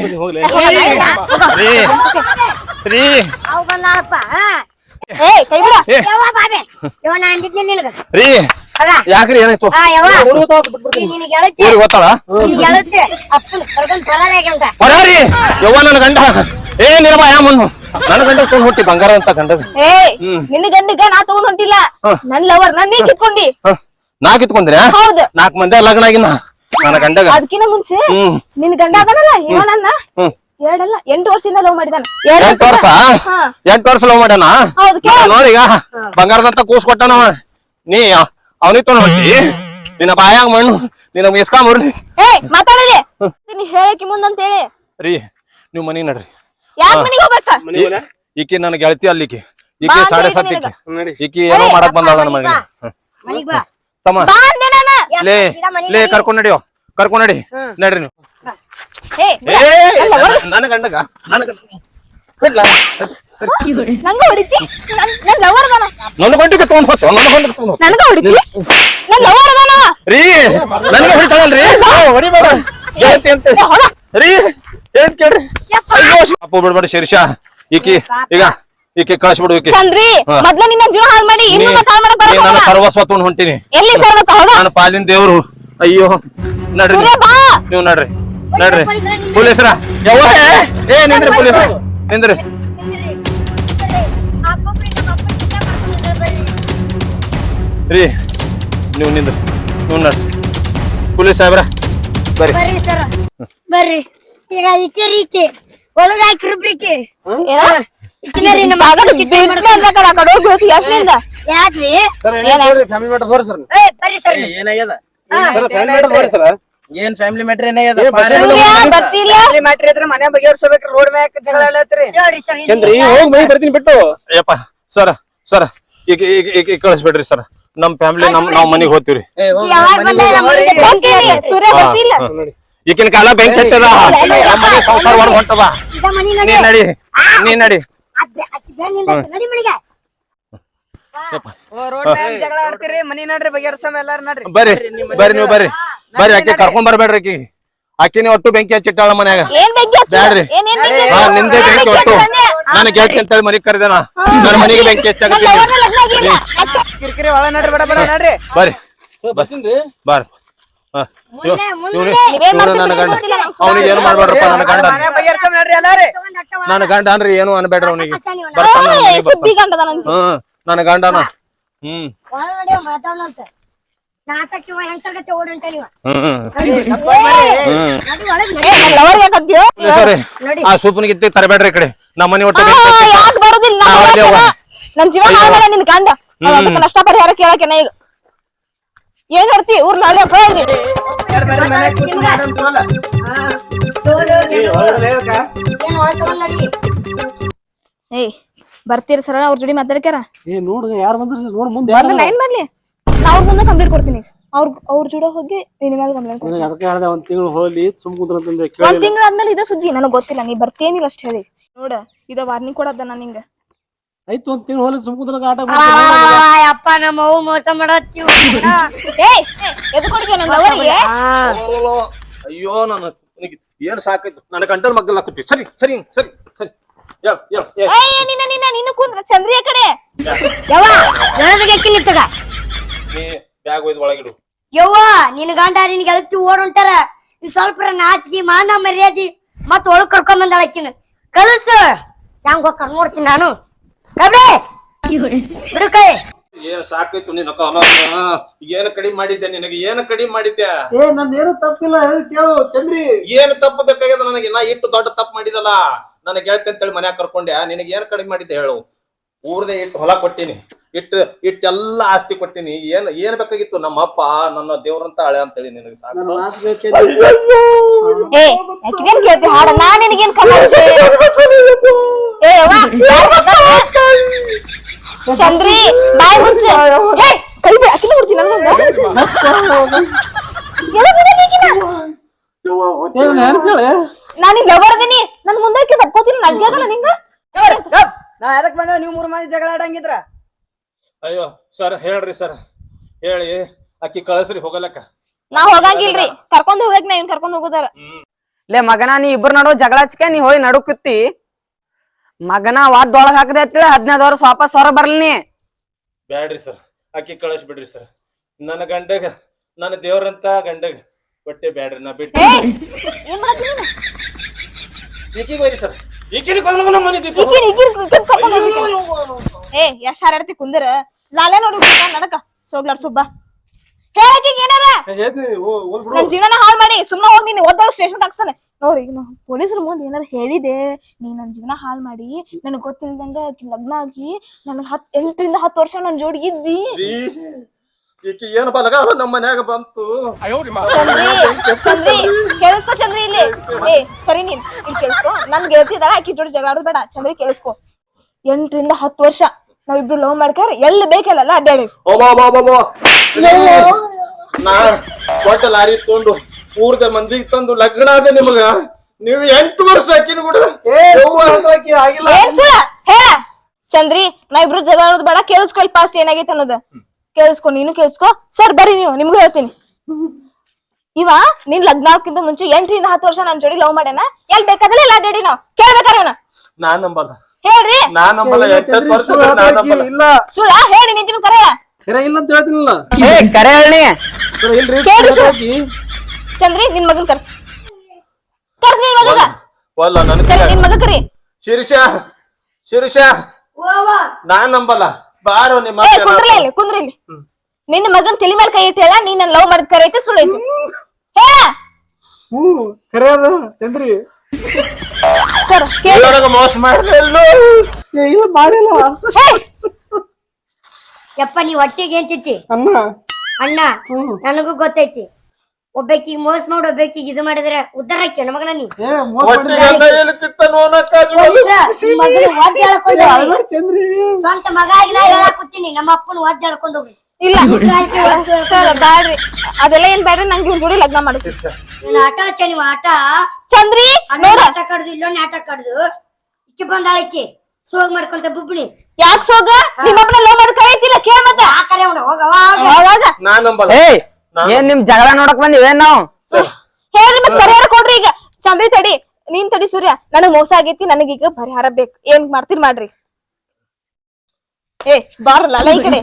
ರೀ. ಅವ್ ಬಂದಾಳಪ್ಪ ಏ ಕೈ ಬಿಡ. ಬಾಬೆ. ಯವ್ವ ನಾ ಅಂದಿದ್ನಿಲ್ಲ ನಿನಗ. ರೀ. ಯಾಕ್ರಿ ಏನಾಯ್ತು? ಊರಿಗೆ ಬರಲಾಗ್ಯಂತ ಹೊರಾರಿ. ಯವ್ವ ನನ್ನ ಗಂಡ. ಏ ನಿರಬ ಯಾ ಮುನ್ನು ನನ್ನ ಗಂಡ ತಗೊಂಡ್ ಹುಟ್ಟಿ ಬಂಗಾರ ಅಂತ ಗಂಡ ಏ ನಿನ್ನ ಗಂಡಿಗ ನಾ ತಗೊಂಡ್ ಹೊಂಟಿಲ್ಲ. ನನ್ ಲವರ್ ನನ್ ನೀ ಕಿತ್ಕೊಂಡಿ. ನಾ ಕಿತ್ಕೊಂಡ್ರೆ ಹೌದು. ನಾಲ್ಕು ಮಂದಿ ಲಗ್ನ ಆಗಿನ ನನ್ನ ಗಂಡಗ. ಅದಕ್ಕಿಂತ ಮುಂಚೆ ನಿನ್ ಗಂಡ ಅದನಲ್ಲ ಇವ ನನ್ನ. ಹ್ಮ್. ಎರಡಲ್ಲ ಎಂಟು ವರ್ಷದಿಂದ ಲವ್ ಮಾಡಿದಾನ. ಎಂಟು ವರ್ಷ. ಎಂಟ್ ವರ್ಷ ಲವ್ ಮಾಡ್ಯಾನ? ನೋಡಿ ಈಗ. ಬಂಗಾರದಂತ ಕೂಸ್ ಕೊಟ್ಟಾನವ ನೀ ಅವನಿಗೆ ತೊಗೊಂಡ್ ನಿನ್ನ ಬಾಯಾಗ ಮಣ್ಣು ನಿನ್ನ ಇಸ್ಕೊಂಬರ್ಲಿ ಏ ನೀ ಹೇಳಕ್ಕೆ ಮುಂದಂತ ಹೇಳಿ ರೀ ನೀವು ಮನಿಗ್ ನಡ್ರಿ. ಯಾಕ್ ನನ್ನ ಹೋಗ್ಬೇಕ? ಮನೆ ಹೋಗ್ಲಾ? ಈಕಿ ನನಗೆ ಗೆಳತಿ ಅಲ್ಲಿಕಿ. ಈಕಿ ಸಾಡೆ ಸತ್ತಿ ಸತ್ತಿಕ್ಕಿ ಈಕಿ ಏನೋ ಮಾಡಕ್ ಬಂದಾಳ ನನ್ನ ಮನೆಗೆ ತಮ್ಮ. ಲೇ ಲೇ ನಡಿ. ಕರ್ಕೊಂಡ್ ನಡಿಯೋ ಕರ್ಕೊಂಡ್ ನಡಿ. ನಡ್ರಿ ನೀವು. ಏ ಏ ನನ್ನ ಗಂಡಗ ನನ್ನ? ನಂಗ ಹೊಡಿತಿ? ನನ್ ನನ್ ಲವರ್ ಅದಾನ. ನನ್ನ ಗಂಟಿಗೆ ತಗೊಂಡ್ ಹೋಗ್ತೇವ ನನ್ನ ಗಂಟಿಗೆ ತಗೊಂಡ್ ಹೋಗ್ತೇವ. ನನಗ ಹೊಡಿತಿ? ನನ್ ಲವರ್ ಅದಾನವ. ರೀ ನನಗೆ ಹೊಡಿತಾಳಲ್ರಿ? ಹೊಡಿಬೇಡ ಗೆಳತಿ ಅಂತ ರೀ ಏನ್ ಕೇಳ್ರಿ. ಅಯ್ಯೋ ಅಪ್ಪ ಬಿಡ್ಬೇಡ ಶಿರ್ಷಾ. ಈಕಿ ಈಗ ಈಕಿ ಕಳ್ಸ್ಬಿಡು ಈಕಿ. ಚಂದ್ರಿ ಹಾ. ಮೊದ್ಲ ನಿನ್ನ ಜೀವನ ಹಾಳು ಮಾಡಿ ಇನ್ನು ಮತ್ತೆ ಹಾಳು ಮಾಡಕ್ ನೀ ನನ್ನ ಸರ್ವಸ್ವ ತಗೊಂಡ್ ಹೊಂಟಿನಿ. ಎಲ್ಲಿ ಹೋಗ ನನ್ನ ಪಾಲಿನ ದೇವ್ರು. ಅಯ್ಯೋ ನಡ್ರಿ. ನೀವು ನಡ್ರಿ ನಡ್ರಿ. ಪೊಲೀಸ್ರ ಯಾವ ಏ ನಿಂದ್ರಿ ಪೊಲೀಸ್ರ. ನಿಂದ್ರಿ. ರೀ ನೀವು ನಿಂದ್ರಿ. ನೀವು ನಡ್ರಿ. ಪೊಲೀಸ್ ಸಾಹೇಬ್ರ ಬರ್ರಿ. ಬರ್ರಿ ಸರ್. ಬರ್ರಿ. ಈಗ ಈಕೆ ರೀಕೆ ಏನ? ಇಕ್ಕಿನರಿ ನಮ್ಮ ಮಗನ ಕಿಟ್ಟಿ ಬಿಡ್ಲಿ ಅಂದ್ರಕಲ್ಲ, ಆ ಕಡೆ ಹೋಗಿ ಎಷ್ಟ್ನಿಂದ? ಯಾಕ್ರಿ? ಫ್ಯಾಮಿಲಿ ಮ್ಯಾಟರ್ ತೋರಿ ಸರ್. ಏ ಬರ್ರಿ ಸರ್. ಏನಾಗ್ಯದ? ಸರ್ ಫ್ಯಾಮಿಲಿ ಮ್ಯಾಟರ್ ತೋರಿ ಸರ್. ಏನ್ ಫ್ಯಾಮಿಲಿ ಮ್ಯಾಟ್ರಿ ಏನಾಗ್ಯದ ಸೂರ್ಯ ಬರ್ತಿಲ್ಲ ಮ್ಯಾಟ್ರಿ ಇದ್ರೆ ಮನೆ ಬಗೆಹರಿಸಬೇಕು ರೋಡ್ ಮ್ಯಾಕ್ ಜಗಳ ಚಂದ್ರಿ ಹೋಗ್ ಮೈ ಬರ್ತೀನಿ ಬಿಟ್ಟು. ಅಯ್ಯಪ್ಪ ಸರ್ ಸರ್ ಈಗ ಈಗ ಈಗ ಈಗ ಕಳಿಸ್ಬೇಡ್ರಿ ಸರ್. ನಮ್ ಫ್ಯಾಮಿಲಿ ನಮ್ ನಾವ್ ಮನೆಗೆ ಹೋಗ್ತೀವ್ರಿ. ಯಾವಾಗ ಬಂದ ನಮ್ಮ ಮನೆಗೆ ಬರ್ತೀನಿ, ಸೂರ್ಯ ಬರ್ತಿಲ್ಲ. ಈಗಿನ ಕಾಲ ಬೆಂಕಿ ಹತ್ತದ. ನಮ್ ಮನೆ ಸಂಸಾರ ಹೊರಗೆ ಹೊಂಟದ. ಮನೆ ನೀ ನಡಿ. ನೀ ನಡಿ. ಅದ್ ಅದ್ ಬೆನ್ನಿಂದ ನಡಿ ಮನೆಗೆ. ರೋಡ್ ಮ್ಯಾಗ ಜಗಳ ಆಡ್ತೀರಿ ಮನಿ ನಡ್ರಿ ಬಗೆಹರಿಸಮ ಎಲ್ಲಾರು ನಡ್ರಿ. ಬರ್ರಿ ಬರ್ರಿ ನೀವು ಬರ್ರಿ. ಬರ್ರಿ ಆಕಿ ಕರ್ಕೊಂಡ್ ಬರ್ಬೇಡ್ರಿ ಆಕಿ. ಆಕಿನಿ ಒಟ್ಟು ಬೆಂಕಿ ಹಚ್ಚಿಟ್ಟಾಳ ಮನ್ಯಾಗ. ಏನ್ ಬೆಂಕಿ ಹಚ್ಚ? ಬ್ಯಾಡ್ರಿ. ಏನ್ ಏನ್ ಬೆಂಕಿ ಹಾ ಹಚ್ಚ? ನಿಂದೆ ಬೆಂಕಿ ಒಟ್ಟು? ನಾನು ಗೆಳತಿ ಅಂತೇಳಿ ಮನೆಗೆ ಕರೆದೇನ. ನನ್ನ ಮನಿಗೆ ಬೆಂಕಿ ನನ್ ಹಚ್ಚಾಕತ್ತೀನಿ ಲವರ್ನ ಲಗ್ನ ಆಗಿಲ್ಲ. ಅಷ್ಟೇ. ಕಿರಿಕಿರಿ ಒಳ ನಡ್ರಿ ಬಡ ಬಡ ನಡ್ರಿ. ಬರ್ರಿ. ಬಾರ್. ನೀವೇನ್ ಮಾಡ್ತೀರಿ ನನ್ನ ಗಂಡ. ಗೊತ್ತಿಲ್ಲ ನಂಗ್ ಅವನಿಗೆ ಏನ್ ಮಾಡ್ಬೇಡ್ರಪ್ಪ ನನ್ನ ಗಂಡ. ಮನೆ ಬಗೆಹರಿಸಮ ನಡ್ರಿ ಎಲ್ಲಾರಿ ತಗೊಂಡ್ ಅಟ್ಟ ಒಳಗೆ ನನ್ನ ಗಂಡ ಅನ್ರಿ ಏನು ಅನ್ಬೇಡ್ರಿ ಅವನಿಗೆ. ಬರ್ತಾನ. ಹ್ಮ್ ನನ್ನ ಗಂಡನ. ಹ್ಮ್. ಒಳ ನಡಿ ಮಾತಾಡೋಣಂತ ನಾಟಕ ಇವ ಹೆಂಗ್ಸರ್ಗತ್ತೆ ಓಡಂಟ ನೀವು ಹ್ಮ್ ಹ್ಮ್. ನಡಿ ಒಳಗೆ ಏ, ನನ್ ಲವರ್ಗೆ ಯಾಕಂತೀಯೋ? ಏ, ಸರಿ. ಆ ಸೂಪನ್ ಗಿತ್ತಿ ತರಬೇಡ್ರಿ ಕಡೆ. ನಮ್ಮ ಮನೆ ಒಟ್ಟು ಯಾಕ್ ಬರೋದಿಲ್ಲ. ನನ್ ಜೀವ ಹಾಳ್ ಮಾಡ ನಿನ್ ಗಂಡ. ನಷ್ಟ ಪರಿಹಾರ ಕೇಳಕ್ಕೆ ಈಗ? ಏನ್ ಹೇಳ್ತಿ ಊರ್ ನಾಳೆ ಹೋಗಿ ಏಯ್ ಬರ್ತೀರಿ ಸರ ಅವ್ರ ಜೋಡಿ ಮಾತಾಡ್ಕ್ಯಾರ? ಏ ನೋಡ್ ಯಾರು ಬಂದ್ರಿ ನೋಡ್ ಮುಂದೆ ಏನ್ ಮಾಡ್ಲಿ. ನಾ ಅವ್ರ ಮುಂದೆ ಕಂಪ್ಲೇಂಟ್ ಕೊಡ್ತೀನಿ. ಅವ್ರ ಅವ್ರ ಜೋಡ ಹೋಗಿ ನಿನ್ನ ಮೇಲೆ ಕಂಪ್ಲೇಂಟ್ ಕೊಡ್ತೀನಿ ಅದಕ್ಕೆ ಹೇಳ್ದೆ ಒಂದ್ ತಿಂಗಳು ಹೋಗ್ಲಿ ಸುಮ್ ಕುಂದ್ರಂತಂದೆ ಒಂದ್ ಕೇಳಿ ತಿಂಗಳ ಆದ್ಮೇಲೆ ಇದೇ ಸುದ್ದಿ ನನಗ್ ಗೊತ್ತಿಲ್ಲ ನೀ ಬರ್ತೇನಿಲ್ಲ ಅಷ್ಟ ಹೇಳಿ. ನೋಡ ಇದ ವಾರ್ನಿಂಗ್ ಕೊಡದ ನಾನು ನಿಂಗ. ಆಯ್ತು ಒಂದ್ ತಿಂಗಳು ಹೋಗ್ಲಿ ಸುಮ್ ಕುಂದ್ರಾಗ ಆಟ ಅಪ್ಪ ನಮ್ಮ ಅವು ಮೋಸ ಮಾಡತ್ತೀವಿ ಏಯ್ ಎದು ಕೊಡ್ತೀಯ ನನ್ನ ಲವರಿಗೆ ಅಯ್ಯೋ ನನ್ನ ಏನ್ ಸಾಕೈತು ನನ್ನ ಗಂಟಲ್ ಮಗ್ಗಲ್ ಹಾಕುತ್ತಿ ಸರಿ ಸರಿ ಸರಿ ಸರಿ ಹೇಳ್, ಹೇಳ್, ಹೇಳ್. ಏಯ್ ನಿನ್ನ ನಿನ್ನ ನಿನ್ನ ಕುಂದ್ರ ಚಂದ್ರಿಯ ಕಡೆ ಯವ್ವ ನನಗೆ ಕಿಲ್ಲಿತ್ತಗ ನೀ ಬ್ಯಾಗ್ ಒಯ್ದು ಒಳಗಿಡು. ಯವ್ವ ನಿನ್ ಗಂಡ ನಿನ್ ಗೆಳತಿ ಓಡ್ ಹೊಂಟಾರ? ನೀನ್ ಸ್ವಲ್ಪ ನಾಚಿಗೆ ಮಾನ ಮರ್ಯಾದಿ. ಮತ್ ಒಳಗ್ ಕರ್ಕೊಂಡ್ ಬಂದಾಳ ಆಕಿನ. ಕಲಸು. ಹೆಂಗ್ ಹೋಗ್ ನೋಡ್ತೀನಿ ನಾನು. ಕಬ್ರೆ! ಬಿಡು ಕೈ ಏನ್ ಸಾಕಾಯ್ತು ನಿನ್ನ ಕಾಲ. ಏನ್ ಕಡಿಮೆ ಮಾಡಿದ್ದೆ ನಿನಗೆ? ಏನ್ ಕಡಿಮೆ ಮಾಡಿದ್ದೆ? ಏ ನಂದೇನು ತಪ್ಪಿಲ್ಲ ಹೇಳಿ ಕೇಳು ಚಂದ್ರಿ. ಏನ್ ತಪ್ಪು ಬೇಕಾಗ್ಯದ ನನಗೆ? ನಾ ಇಟ್ಟು ದೊಡ್ಡ ತಪ್ಪು ಮಾಡಿದಲ್ಲ. ನನಗೆ ಗೆಳತಿ ಅಂತೇಳಿ ಮನ್ಯಾಗ ಕರ್ಕೊಂಡೆ. ನಿನಗೆ ಏನ್ ಕಡಿಮೆ ಮಾಡಿದ್ದೆ ಹೇಳು. ಊರ್ದೆ ಇಟ್ಟು ಹೊಲ ಕೊಟ್ಟಿನಿ ಇಟ್ಟು ಇಟ್ಟೆಲ್ಲ ಆಸ್ತಿ ಕೊಟ್ಟಿನಿ. ಏನ್ ಏನ್ ಬೇಕಾಗಿತ್ತು? ನಮ್ಮ ಅಪ್ಪ ನನ್ನ ದೇವ್ರಂತ ಹಳೆ ಅಂತೇಳಿ ನಿನಗೆ ಸಾಕು. ಏ ಯಾಕಿದೇನ್ ಕೇಳ್ತಿ? ಹಾಡ ನಾ ನಿನಗೇನ್ ಏ? ಚಂದ್ರಿ ಬಾಯ್ ಮುಚ್ಚ. ಕೈ ಬಿಡ ಬಿಡ್ತೀನಿ ನನ್ನ ನಿನ್ ಲವರ್ ಅದೀನಿ. ನನ್ ಮುಂದೆ ನಡ್ಗ್ಯಾಗಲ್ಲ ನಿಂಗ. ನಾ ಎದಕ್ ಬಂದ? ನೀವು ಮೂರು ಮಂದಿ ಜಗಳ ಆಡಂಗಿದ್ರ? ಅಯ್ಯೋ ಸರ್ ಹೇಳ್ರಿ ಸರ್. ಹೇಳಿ ಅಕ್ಕಿ ಕಳಸ್ರಿ ಹೋಗಲಕ್ಕ. ನಾ ಹೋಗಂಗಿಲ್ರಿ. ಕರ್ಕೊಂಡ್ ಹೋಗಕ್ ನಾ ಏನ್ ಕರ್ಕೊಂಡ್ ಹೋಗೋದಾರ? ಲೇ ಮಗನ ನೀ ಇಬ್ಬರು ನಡೋ ಜಗಳ ಹಚ್ಕೆ ನೀ ಹೋಗಿ ನಡುಕುತ್ತಿ. ಮಗನ ವಾದ್ ಒಳಗ್ ಹಾಕದೆ ಅಂತೇಳಿ ಹದಿನೈದು ವರ್ಷ ವಾಪಸ್ ಹೊರ ಬರ್ಲಿ ನೀ. ಬ್ಯಾಡ್ರಿ ಸರ್. ಅಕ್ಕಿ ಕಳಿಸ್ಬಿಡ್ರಿ ಸರ್. ನನ್ನ ಗಂಡಗ ನನ್ನ ದೇವ್ರಂತ ಗಂಡಗ ಬಟ್ಟೆ ಬ್ಯಾಡ್ರಿ ನಾ ಬಿಟ್ಟು ಏ ಏನ್? ಈಕಿಗೆ ಹೋಯ್ರಿ ಸರ್. ಮನೆಗೆ ಈಕಿನ್ ಕರ್ಕೊಂಡ್. ಏ ಎಷ್ಟು ಹಾರಾಡ್ತಿ ಕುಂದ್ರ? ಲಾಲೆ ನೋಡಿ ನಡಕ. ಸೋಗ್ಲಾಡ್ ಸುಬ್ಬ. ಹೇಳಕಿಗ್ ಏನಾರ? ನನ್ ಜೀವನ ಹಾಳ್ ಮಾಡಿ ಸುಮ್ಮನೆ ಹೋಗಿ ನೀನು ಓದೋಳ್ ಸ್ಟೇಷನ್ ಹಾಕ್ಸಾನೆ ನೋಡಿ ಈಗ ಪೊಲೀಸರ ಮುಂದೆ ಏನಾರ ಹೇಳಿದೆ ನೀ ನನ್ ಜೀವನ ಹಾಳು ಮಾಡಿ ನನಗ್ ಗೊತ್ತಿಲ್ದಂಗ ಲಗ್ನ ಆಗಿ ನನಗ್ ಹತ್ ಎಂಟರಿಂದ ಹತ್ತು ವರ್ಷ ನನ್ ಜೋಡಿಗಿದ್ದಿ ಇದ್ದಿ. ಈಕಿ ಏನು ಬಲಗ ನಮ್ಮ ಮನ್ಯಾಗ ಬಂತು? ಚಂದ್ರಿ ಚಂದ್ರಿ ಕೇಳಿಸ್ಕೊ ಚಂದ್ರಿ ಇಲ್ಲಿ. ಏ ಸರಿ ನೀನ್ ಇಲ್ಲಿ ಕೇಳಿಸ್ಕೊ. ನನ್ ಗೆಳತಿದಾರ ಆಕಿ ಜೋಡಿ ಜಗಳ ಆಡೋದ್ ಬೇಡ. ಚಂದ್ರಿ ಕೇಳಿಸ್ಕೊ. ಎಂಟರಿಂದ ಹತ್ತು ವರ್ಷ ನಾವಿಬ್ರು ಲವ್ ಮಾಡ್ಕಾರ ಎಲ್ಲಿ ಬೇಕಲ್ಲ ಅಡ್ಡಾಡಿ ನಾ ದೊಡ್ಡ ಲಾರಿ ತಗೊಂಡು ಊರ್ದ ಮಂದಿ ತಂದು ಲಗ್ನ ಅದ ನಿಮಗ. ನೀವು ಎಂಟು ವರ್ಷ ಹಾಕಿನ ಕೂಡ ಆಗಿಲ್ಲ. ಹೇಳ. ಚಂದ್ರಿ ನಾ ಇಬ್ರು ಜಗಳ ಆಡೋದ್ ಬೇಡ ಕೇಳಿಸ್ಕೊ ಇಲ್ಲಿ ಪಾಸ್ಟ್ ಏನಾಗೈತೆ ಅನ್ನೋದು. ಕೇಳಿಸ್ಕೊ ನೀನು ಕೇಳಿಸ್ಕೊ. ಸರ್ ಬರಿ ನೀವು ನಿಮ್ಗೂ ಹೇಳ್ತೀನಿ. ಇವ ನಿನ್ ಲಗ್ನ ಆಗೋಕ್ಕಿಂತ ಮುಂಚೆ ಎಂಟರಿಂದ ಹತ್ತು ವರ್ಷ ನನ್ ಜೋಡಿ ಲವ್ ಮಾಡ್ಯಾನ? ಎಲ್ ಬೇಕಾದ್ರೆ ಎಲ್ಲ ಡೇಡಿ ನಾವು. ಕೇಳ್ಬೇಕಾರ ಇವನ ನಾನ್ ನಂಬಲ್ಲ. ಹೇಳ್ರಿ. ನಾನ್ ನಂಬಲ್ಲ ಎಂಟತ್ತು ವರ್ಷ ಇದ್ರೆ ನಾನ್ ನಂಬಲ್ಲ. ಇಲ್ಲ ಸುಳ್ಳ? ಹೇಳಿ ನಿಂತಿನ ಕರೆ. ಕರೆ ಇಲ್ಲ ಅಂತ ಹೇಳ್ತೀನಿಲ್ಲ. ಏ ಕರೆ ಹೇಳಿ ಸರ್ ಇಲ್ರಿ ಕೇಳಿ ಸರ್. ಚಂದ್ರಿ ನಿನ್ ಮಗನ್ ಕರ್ಸಿ. ಕರ್ಸ ನಿನ್ ಮಗಗ ವಲ್ಲ ನನ್ ಕರಿ ನಿನ್ ಮಗ ಕರಿ. ಶಿರೀಷ ಶಿರೀಷ ನಾನ್ ನಂಬಲ್ಲ. ಬಾರೋ ನಿಮ್ಮ ಏ ಅಕ್ಕ ಕುಂದ್ರಲ್ಲ ಇಲ್ಲಿ ಕುಂದ್ರಿ ಇಲ್ಲಿ. ನಿನ್ನ ಮಗನ್ ತಲಿ ಮೇಲೆ ಕೈ ಇಟ್ಟು ಹೇಳ ನೀನ್ ನನ್ ಲವ್ ಮಾಡಿದ್ ಕರೆ ಐತೆ ಸುಳ್ಳು ಐತಿ ಹೇಳ. ಹ್ಞೂ ಖರೆ ಅದ ಚಂದ್ರಿ. ಸರ್ ಕೇಳಿ. ಎಲ್ಲರಿಗೂ ಮೋಸ ಮಾಡ್ಲಿಲ್ಲ ಏ ಇಲ್ಲ ಮಾಡಿಲ್ಲ. ಯಪ್ಪ ನೀ ಹೊಟ್ಟಿಗೆ ಏನ್ ತಿಂತಿ ಅನ್ನ ಅಣ್ಣ ನನಗೂ ಗೊತ್ತೈತಿ. ಒಬ್ಬಾಕಿಗೆ ಮೋಸ ಮಾಡಿ ಒಬ್ಬಾಕಿಗೆ ಇದು ಮಾಡಿದ್ರೆ ಉದ್ದಾರ ಆಕ್ಕಿ ನಮಗನ ನೀ ಏ ಮೋಸ ಹೋಗ್ರಿ. ಚಂದ್ರಿ. ಸ್ವಂತ ಮಗ ಆಗಿ ನಾ ನಮ್ಮ ಅಪ್ಪನ ಒದ್ದ್ ಹೇಳ್ಕೊಂಡು ಹೋಗ್ರಿ ಇಲ್ಲ. ಸರ್ ಬ್ಯಾಡ್ರಿ. ಅದೆಲ್ಲ ಏನ್ ಬ್ಯಾಡ್ರಿ? ನಂಗೆ ಇವ್ನ ಜೋಡಿ ಲಗ್ನ ಮಾಡಿಸಿ. ನೀನ್ ಆಟ ಹಚ್ಚ ನೀವು ಆಟ. ಚಂದ್ರಿ ಅಲ್ಲೊಂದ್ ಆಟ ಕಡ್ದು ಇಲ್ಲೊಂದ್ ಆಟ ಕಡ್ದು. ಇಕ್ಕಿ ಬಂದ ಆಕಿ ಸೋಗ್ ಮಾಡ್ಕೊಂತ ಬುಬ್ಳಿ ಯಾಕ್ ಸೋಗ? ನಿಮ್ಮಪ್ಪನ ಲವ್ ಮಾಡಿ ಕೈತಿಲ್ಲ ಕೇಳ ಮತ್ತೆ. ಆ ಕರೆ ಅವ್ನು, ಹೋಗ ಅವ ಹೋಗ್. ಅವಾಗ ನಾನ್ ನಂಬಲ್ಲ. ಏಯ್ ಏನ್ ನಿಮ್ ಜಗಳ ನೋಡಕ್ ಬಂದಿವೇನ್ ನಾವು ಹೇಳ್ರಿ ಮತ್ ಪರಿಹಾರ ಕೊಡ್ರಿ ಈಗ ಚಂದ್ರಿ ತಡಿ ನೀನ್ ತಡಿ ಸೂರ್ಯ ನನಗ್ ಮೋಸ ಆಗೈತಿ ನನಗೀಗ ಪರಿಹಾರ ಬೇಕು ಏನ್ ಮಾಡ್ತೀರಿ ಮಾಡ್ರಿ ಏ ಬಾರಲ್ಲ ಅಲ್ಲ ಈ ಕಡೆ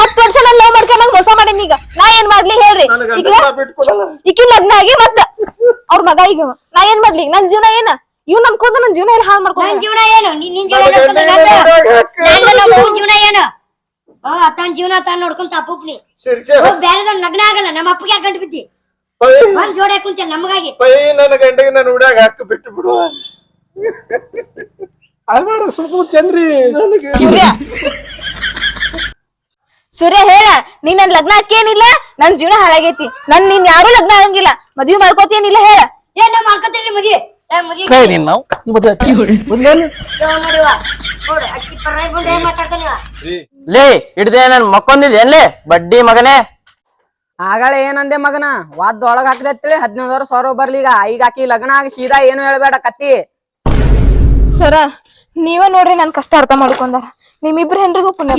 ಹತ್ತು ವರ್ಷ ನಾನು ಲವ್ ಮಾಡ್ಕೊಂಡ್ ಮೋಸ ಮಾಡೀನಿ ಈಗ ನಾ ಏನ್ ಮಾಡ್ಲಿ ಹೇಳ್ರಿ ಈಗ ಈಕಿ ಲಗ್ನ ಆಗಿ ಮತ್ತ ಅವ್ರ ಮಗ ಈಗ ನಾ ಏನ್ ಮಾಡ್ಲಿ ನನ್ ಜೀವನ ಏನ ಇವ್ ನಮ್ಕೊಂಡ್ ನನ್ ಜೀವನ ಎಲ್ಲ ಹಾಳು ನನ್ ಮಾಡ್ಕೊಂಡ್ ಜೀವನ ಏನು ನೀನ್ ಜೀವನ ಏನು ಆ ತನ್ನ ಜೀವನ ತಾನ್ ನೋಡ್ಕೊಂತ ಅಪ್ಪುಪ್ನಿ ಹೋಗ್ ಬ್ಯಾರೆದವ್ನ್ ಲಗ್ನ ಆಗಲ್ಲ ನಮ್ಮ ಅಪ್ಪಗೆ ಗಂಟು ಬಿದ್ದಿ? ಒಂದ್ ಜೋಡಿ ಕುಂತಿಲ್ಲ ನಮಗಾಗಿ. ಪೈ ನನ್ನ ಗಂಡಗೆ ನಾನು ಹುಡ್ಯಾಗ ಹಾಕಿ ಬಿಟ್ಟು ಬಿಡುವ ಅದ್ ಮಾಡ ಚಂದ್ರಿ ಸೂರ್ಯ. ಸೂರ್ಯ ಹೇಳ. ನೀನ್ ನನ್ ಲಗ್ನ ಹಾಕೇನಿಲ್ಲ ನನ್ ಜೀವನ ಹಾಳಾಗೈತಿ. ನನ್ ನೀನ್ ಯಾರು ಲಗ್ನ ಆಗಂಗಿಲ್ಲ. ಮದ್ವಿ ಮಾಡ್ಕೋತೇನಿಲ್ಲ ಹೇಳ. ಏನ್ ಮಾಡ್ಕೋತೀನಿ ಮಾಡ್ಕೊತೀರಿ ಮದ್ವಿ ನಾವು? ಮದ್ವೆ ದೇವ ಲೇ ಹಿಡ್ದೆ ನನ್ ಮಕ್ಕೊಂದಿದ್ಯೇನ್ಲೇ ಬಡ್ಡಿ ಮಗನೇ. ಆಗಳ ಏನಂದೆ ಮಗನ? ವಾದ್ ಒಳಗ್ ಹಾಕದತ್ತೇಳಿ ಹದಿನೈದು ವರ್ಷ ಹೊರ ಬರ್ಲಿ ಈಗ. ಈಗ ಆಕಿ ಲಗ್ನ ಆಗಿ ಸೀದಾ ಏನು ಹೇಳ್ಬೇಡ ಕತ್ತಿ. ಸರ ನೀವ ನೋಡ್ರಿ ನನ್ ಕಷ್ಟ ಅರ್ಥ ಮಾಡ್ಕೊಂಡಾರ. ನಿಮ್ಮಿಬ್ರು ಹೆಂಡ್ರಿಗೂ ಪುಣ್ಯ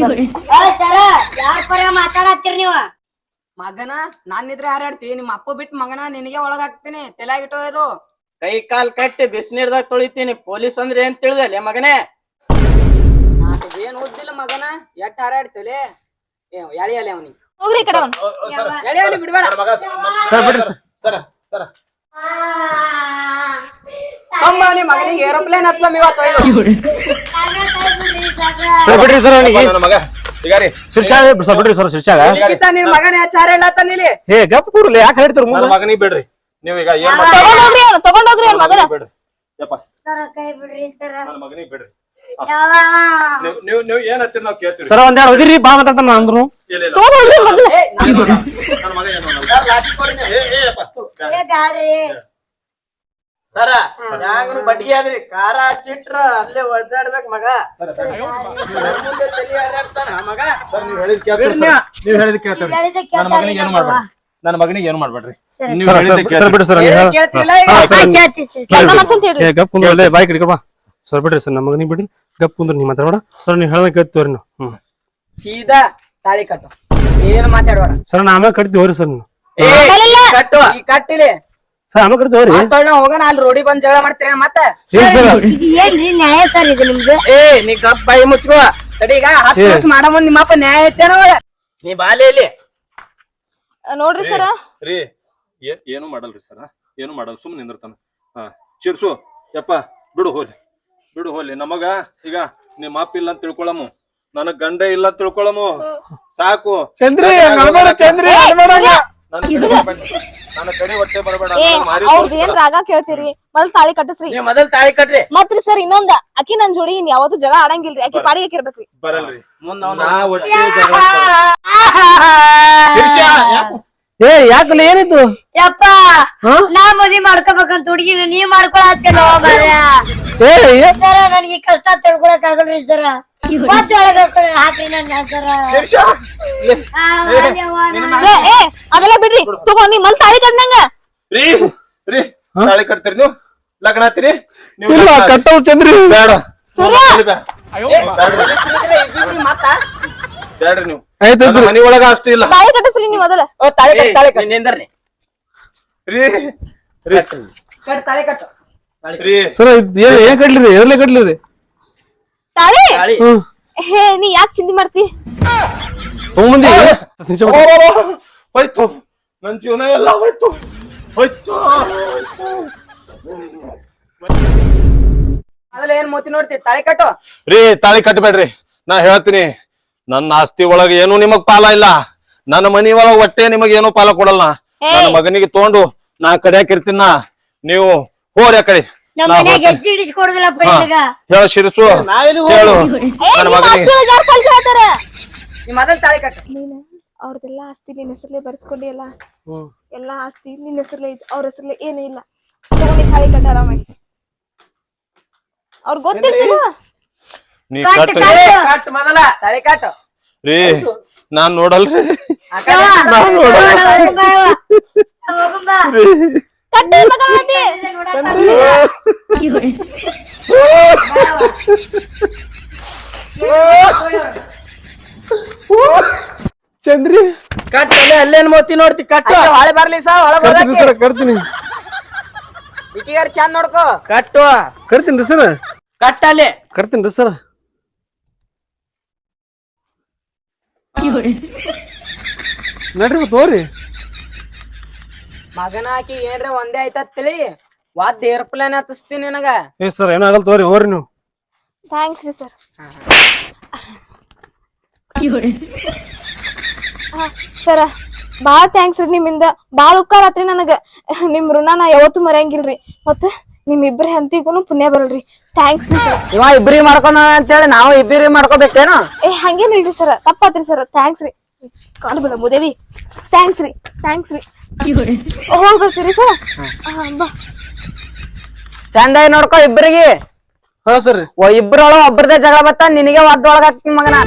ಮಾತಾಡತ್ತೀರಿ ನೀವು? ಮಗನ ನಾನಿದ್ರೆ ಹಾರಾಡ್ತಿ ನಿಮ್ಮ ಅಪ್ಪ ಬಿಟ್ಟು ಮಗನ ನಿನಗೆ ಒಳಗ್ ಹಾಕ್ತೀನಿ. ತಲೆಯಾಗಿಟ್ಟು ಇದು ಕೈ ಕಾಲ್ ಕಟ್ಟಿ ಬಿಸಿನೀರ್ದಾಗ ತೊಳಿತೀನಿ. ಪೊಲೀಸ್ ಅಂದ್ರೆ ಏನ್ ತಿಳಿದಲ್ಲೇ ಮಗನೇ? ಏನ್ ಓದಿಲ್ಲ ಮಗನ? ಎಟ್ ಹಾರಾಡ್ತಿಲೆ ಎಳಿ ಅವನಿಗೆ. ಹೋಗ್ರಿ ಈ ಕಡೆ ಅವ್ನು. ಎಳಿ ಅವನಿಗೆ ಬಿಡ್ಬೇಡ. ಸರ್ ಬಿಡ್ರಿ ಸರ್. ಸರ ಸರ. ತಮ್ಮ ನಿಮ್ ಮಗನಿಗೆ ಏರೋಪ್ಲೇನ್ ಹಚ್ಚಮ್ ಇವತ್ತು ಒಯ್ದು. ಸರ್ ಬಿಡ್ರಿ ಸರ್ ಅವನಿಗೆ. ನನ್ನ ಮಗ. ಈಗ ರೀ ಶಿರ್ಷಾಗ ಸರ್ ಬಿಡ್ರಿ ಸರ್ ಶಿರ್ಷಾಗ. ಈಗಿತ್ತ ನಿನ್ ಮಗನ ಚಾರ ಹೇಳತ್ತಾನಿಲಿ ಹೇ ಗಪ್ ಕೂರ್ಲಿ ಯಾಕೆ ಹೇಳ್ತೀರಿ ನನ್ನ ಮುಂದೆ? ಮಗನಿಗೆ ಬಿಡ್ರಿ. ನೀವು ಈಗ ಏನ್ ತಗೊಂಡೋಗ್ರಿ ಅವ್ನು ತಗೊಂಡೋಗ್ರಿ ಅವ್ನ ಮೊದಲ ಬಿಡ್ರಿ. ಯಪ್ಪ. ಸರ ಕೈ ಬಿಡ್ರಿ ಸರ. ನನ್ನ ಮಗನಿಗೆ ಬಿಡ್ರಿ. ನೀವು ನೀವು ಏನ್ ಹತ್ತಿರ ನಾವು ಕೇಳ್ತೀವಿ ಸರ್ ಒಂದ್ ಎರಡು ಒದಿರಿ ಬಾ ನಾನು ಅಂದ್ರು ಇಲ್ಲ ಇಲ್ಲ ತಗೊಂಡೋಗ್ರಿ ಮೊದಲ ನನ್ನ ಮಗ ಏನು ಅನ್ನಲ್ಲ. ಏ ಏ ಸರ ಹ್ಯಾಂಗನು ಬಡ್ಗಿ ಆದ್ರಿ ಖಾರ ಹಚ್ಚಿಟ್ರ ಅಲ್ಲೇ ಒಳ್ಸಾಡ್ಬೇಕ್ ಮಗ ನನ್ ಮುಂದೆ ತಲಿ ಆಡಾಡ್ತಾನ ಮಗ ಸರ್ ನೀವು ಹೇಳಿದ್ ಕೇಳ್ತೀವಿ ಸರ್. ನೀವು ಹೇಳಿದ್ ಕೇಳ್ತೀವಿ ಹೇಳಿದ ನನ್ನ ಮಗನಿಗೆ ಏನು ಮಾಡ್ಬೇಡ್ರಿ ನನ್ನ ಮಗನಿಗೆ ಏನು ಮಾಡ್ಬೇಡ್ರಿ ನೀವು ಸರ್ ಹೇಳಿದ್ ಸರ್ ಕೇಳ್ತೀವಿ. ಬಿಡ್ರಿ ಸರ್ ಏನ್ ಕೇಳ್ತಿಲ್ಲ ಈಗ? ಹಾ, ಸರ್. ಏ ಗಪ್ ಲೇ ಬಾಯ್ ಕಡೆ ಬಾ ಸರ್ ಬಿಡ್ರಿ ಸರ್ ನಮ್ಮ ಮಗನಿಗೆ ಬಿಡ್ರಿ. ಗಪ್ ಕುಂದ್ರಿ ನೀವು ಮಾತಾಡ ಸರ್ ನೀವು ಹೇಳ್ದಂಗೆ ಕೇಳ್ತೀವ್ರಿ ನಾವು. ಹ್ಮ್. ಸೀದಾ ತಾಳಿ ಕಟ್ಟು. ಏನು ಮಾತಾಡ್ಬೇಡ. ಸರ್ ನಾ ಆಮೇಲೆ ಕಟ್ತೀವಿ ಹೋರಿ ಸರ್ ನೀವು. ಏ, ಆಮೇಲಿಲ್ಲ. ಕಟ್ಟು ಈ ಕಟ್ಟಿಲಿ. ಸರ್ ಆಮೇಲೆ ಕಟ್ತೀವಿ ಹೋರಿ ಮಾತಾಡ ಹೋಗೋಣ ಅಲ್ಲಿ ರೋಡಿ ಬಂದ್ ಜಗಳ ಮಾಡ್ತೀರ ಮತ್ತ? ಏನ್ ಸರ್ ಇದು ಏನ್ರಿ ನ್ಯಾಯ ಸರ್ ಇದು ನಿಮ್ದು? ಏ ನೀ ಗಪ್ ಬಾಯಿ ಮುಚ್ಕೋ. ತಡಿ ಈಗ ಹತ್ತು ವರ್ಷ ಮಾಡೋ ಮುಂದ್ ನಿಮ್ಮಪ್ಪ ನ್ಯಾಯ ಐತೇನೋ ನೀ ಬಾಲೆ ಇಲ್ಲಿ ನೋಡ್ರಿ ಸರ. ರೀ ಏನು ಮಾಡಲ್ರಿ ಸರ. ಏನು ಮಾಡಲ್ಲ ಸುಮ್ಮನೆ ನಿಂದಿರ್ತಾನ. ಹಾ ಚಿರ್ಸು. ಯಪ್ಪ ಬಿಡು ಹೋಲಿ ಬಿಡು ಹೋಲಿ ನಮಗ ಈಗ ನಿಮ್ಮ ಅಪ್ಪ ಇಲ್ಲ ಅಂತ ತಿಳ್ಕೊಳಮು. ನನಗ್ ಗಂಡ ಇಲ್ಲ ಅಂತ ತಿಳ್ಕೊಳಮು. ಸಾಕು. ಚಂದ್ರಿ ಚಂದ್ರಿ ನಡ್ಬೇಡ. ನನ್ನ ಕಡೆ ಬನ್ನಿ. ನನ್ನ ಕಡೆ ಹೊಟ್ಟೆ ಬರಬೇಡ. ಏ ನನಗ್ ಮಾರಿ ಅವ್ರದ್ ಏನ್ ರಾಗ ಕೇಳ್ತೀರಿ? ಮೊದಲ್ ತಾಳಿ ಕಟ್ಟಿಸ್ರಿ. ನೀವ್ ಮೊದಲ್ ತಾಳಿ ಕಟ್ರಿ. ಮತ್ರಿ ಸರ್ ಇನ್ನೊಂದ. ಅಕಿ ನನ್ ಜೋಡಿ ಇನ್ ಯಾವತ್ತೂ ಜಗ ಆಡಂಗಿಲ್ರಿ. ಅಕಿ ಪಾಡಿಗೆ ಆಕಿ ಇರ್ಬೇಕ್ರಿ. ಬರಲ್ರಿ. ಮುಂದ ನಾ ಒಟ್ಟೆ ಜಗಳ ಯಾಕೆ? ಏ ಯಾಕಲ್ಲ ಏನಿತ್ತು ಯಪ್ಪ ನಾ ಮದ್ವಿ ಮಾಡ್ಕೋಬೇಕಂತ ಹುಡುಗಿನ ನೀವ್ ಮಾಡ್ಕೊಳತ್ತಿಲ್ಲ ಏ ಏ. ಸರ ನನಗೆ ಕಷ್ಟ ತಿಳ್ಕೊಳಕ್ ಆಗಲ್ರಿ ಸರ ಒಳಗ ಹಾಕ್ರಿ ನನ್ನ ಸರ. ಶಿರ್ಷ, ಇಲ್ಲಿ. ಸರ್, ಏ ಅದೆಲ್ಲ ಬಿಡ್ರಿ ತಗೋ ನೀ ಮಲ್ ತಾಳಿ ಕಟ್ನಂಗ ರೀ ರೀ ತಾಳಿ ಕಟ್ತೀರಿ ನೀವು? ಲಗ್ನ ನೀವು ಇಲ್ಲ ಲಗ್ನ ಆಗ್ತೀರಿ. ಕಟ್ಟವ್ ಚಂದ್ರಿ. ಬೇಡ. ಸೂರ್ಯ! ಬೇಡ. ಬೇಡ್ರಿ. ಮತ್ತ. ಬೇಡ್ರಿ ನೀವು. ಆಯ್ತು ನನ್ನ ಮನಿ ಒಳಗ ಅಷ್ಟು ಇಲ್ಲ. ತಾಳಿ ಕಟ್ಟಸ್ರಿ ನೀ ಮೊದಲ. ಓ ತಾಳಿ ತಾಳೆ ತಾಳಿ ಕಟ್ಟು ನಿಂದರ್ನಿ ರೀ ರೀ. ಕಟ್ಟು ತಾಳಿ ಕಟ್ಟು ರೀ ಸರ್ ಇದ್ ಏನ್ ಏನ್ ಕಟ್ಲಿರಿ ಎರ್ಲೆ ಕಟ್ಲಿರಿ ತಾಳಿ! ತಾಳಿ. ಹ್ಮ್. ಹೇ ನೀ ಯಾಕೆ ಚಿಂತೆ ಮಾಡ್ತಿ. ಹೋಯ್ತು. ನನ್ ಜೀವನ ಎಲ್ಲ ಹೋಯ್ತು. ಏನ್ ಮೋತಿ ನೋಡ್ತಿ? ತಾಳಿ ಕಟ್ಟು. ರೀ ತಾಳಿ ಕಟ್ಟಬೇಡ್ರಿ ನಾ ಹೇಳ್ತೀನಿ. ನನ್ನ ಆಸ್ತಿ ಒಳಗ ಏನು ನಿಮಗ್ ಪಾಲ ಇಲ್ಲ. ನನ್ನ ಮನಿ ಒಳಗ ಒಟ್ಟೆ ನಿಮಗ್ ಏನು ಪಾಲ ಕೊಡಲ್ಲ. ನನ್ನ ಮಗನಿಗೆ ತಗೊಂಡು ನಾ ಕಡ್ಯಾಕ್ ಇರ್ತೀನ? ನೀವು ಹೋರಿ ಆ ಕಡೆ. ಹೇಳ ಶಿರಸು. ಹೇಳು. ನನ್ನ ಮಗನಿಗೆ. ಅವ್ರದೆಲ್ಲ ಆಸ್ತಿ ನಿನ್ನ ಹೆಸರಲ್ಲೇ ಬರ್ಸ್ಕೊಂಡಿ ಅಲ್ಲ ಎಲ್ಲಾ ಆಸ್ತಿ ನಿನ್ನ ಹೆಸರ್ಲೆ ಐತಿ ಅವ್ರ ಹೆಸರ್ಲೆ ಏನೂ ಇಲ್ಲ. ತಾಳಿ ಅವ್ರ ಗೊತ್ತಿರ್ತಿಲ್ಲ ನೀ ಕಟ್, ಕಟ್ ಕಟ್. ಕಟ್ ಮೊದಲ. ತಾಳಿ ಕಟ್ಟು ರೀ ನಾನ್ ನೋಡಲ್ರಿ. ನಾನ್ ನೋಡ ಹೋಗುಂಬ ಯವ್ವ. ಹೋಗುಂಬ. ಕಟ್ಟಿ ಮಗಳತಿ ಚಂದ್ರಿ. ಕಟ್ ಅಲ್ಲೇ ಅಲ್ಲೇನ್ ಮೋತಿ ನೋಡ್ತಿ? ಕಟ್ಟು ಹಳೆ ಹೊಳೆ ಬರ್ಲಿ ಸಾ ಒಳಗ್ ಕರ್ತೀನಿ ಹೋಗಕ್ಕೆ ಸರ್ ಕರ್ತೀನಿ ಚಂದ್ ಚಂದ ನೋಡ್ಕೋ. ಕಟ್ಟು. ಕರ್ತೀನಿ ಸರ್. ಕಟ್ ಅಲ್ಲಿ. ಕರ್ತೀನಿ ಸರ್. ನಡ್ರಿ ತೋರಿ ಮಗನ ಆಕಿ ಏನ್ರ ಒಂದೇ ಆಯ್ತತ್ ತಿಳಿ. ವಾದ್ ಏರ್ಪ್ಲೇನ್ ಹತ್ತಿಸ್ತೀನಿ ನಿನಗ. ಏ ಸರ್ ಏನಾಗಲ್ಲ ತೋರಿ ಹೋರಿ ನೀವು. ಥ್ಯಾಂಕ್ಸ್ ರೀ ಸರ್. ಸರ ಬಾಳ ಥ್ಯಾಂಕ್ಸ್ ರೀ ನಿಮ್ಮಿಂದ. ಬಾಳ ಉಪಕಾರ ಆತ್ರಿ ನನಗ. ನಿಮ್ ಋಣ ನಾ ಯಾವತ್ತೂ ಮರೆಯಂಗಿಲ್ರಿ. ಮತ್ತ? ನಿಮ್ ಇಬ್ರ ಹೆಂಡತಿಗೂ ಪುಣ್ಯ ಬರಲ್ರಿ. ಥ್ಯಾಂಕ್ಸ್ ರೀ ಸರ್ ಇವ ಇಬ್ರಿ ಮಾಡ್ಕೊಂಡ ಅಂತೇಳಿ ನಾವು ಇಬ್ರಿ ಮಾಡ್ಕೋಬೇಕೇನು? ಏ ಹಂಗೇನಿಲ್ರಿ ಸರ್ ತಪ್ಪಾತ್ರಿ ಸರ್ ಥ್ಯಾಂಕ್ಸ್ ರೀ. ಕಾಲ್ ಬಿಡ ಮುದೇವಿ ಥ್ಯಾಂಕ್ಸ್ ರೀ. ಥ್ಯಾಂಕ್ಸ್ ರೀ ಹೋಗಿ ಬರ್ತೀರಿ ಸರ್ ಬಾ. ಚಂದಾಗಿ ನೋಡ್ಕೋ ಇಬ್ರಿಗೆ. ಹಾ ಸರ್ ಓ ಇಬ್ರೊಳಗ ಒಬ್ರದೇ ಜಗಳ ಬತ್ತ ನಿನಗೆ ಒದ್ದೊಳಗ ಹಾಕ್ತೀನಿ ಮಗನ.